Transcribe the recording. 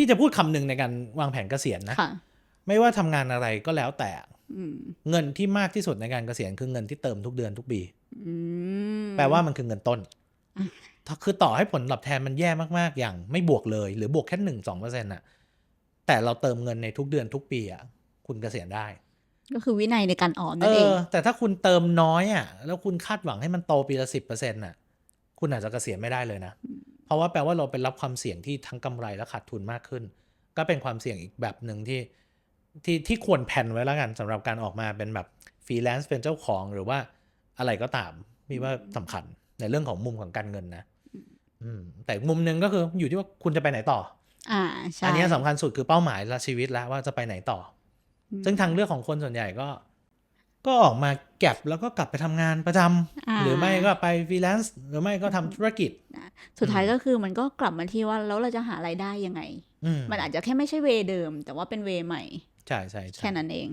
พี่จะพูดคำหนึ่งในการวางแผนเกษียณนะค่ะไม่ว่าทำงานอะไรก็แล้วแต่อืมเงินที่มากที่สุดในการเกษียณคือเงินที่เติมทุกเดือนทุกปีอืมแปลว่ามันคือเงินต้นอะถ้าคือต่อให้ผลตอบแทนมันแย่มากๆ อย่างไม่บวกเลย หรือบวกแค่หนึ่งสองเปอร์เซ็นต์่ะแต่เราเติมเงินในทุกเดือนทุกปีอะคุณเกษียณได้ ก็คือวินัยในการออมเอนั่นเองอแต่ถ้าคุณเติมน้อยอะแล้วคุณคาดหวังให้มันโตปีละสิบเปอร์เซ็นต์่ะคุณอาจจะเกษียณไม่ได้เลยนะเพ ราะว่าแปลว่าเราไปรับความเสี่ยงที่ทั้งกำไรและขาดทุนมากขึ้น ก็เป็นความเสี่ยงอีกแบบหนึ่งที่ที่ที่ควรแผนไว้แล้วกันสำหรับการออกมาเป็นแบบฟรีแลนซ์เป็นเจ้าของหรือว่าอะไรก็ตามมีว่าสำคัญในเรื่องของมุมของการเงินนะอืมแต่อีกมุมหนึ่งก็คืออยู่ที่ว่าคุณจะไปไหนต่อ อ่าใช่อันนี้สำคัญสุดคือเป้าหมายและชีวิตแล้วว่าจะไปไหนต่ออซึ่งทางเลือกของคนส่วนใหญ่ก็ ก็ออกมาแก็บแล้วก็กลับไปทำงานประจำอ่าหรือไม่ก็ไปฟรีแลนซ์หรือไม่ก็ทำธุรกิจ สุดท้ายก็คือมันก็กลับมาที่ว่าแล้วเราจะหารายได้ยังไงอืมมันอาจจะแค่ไม่ใช่เวย์เดิม แต่ว่าเป็นเวย์ใหม่ใช่ใช่ใช่แค่นั้นเอง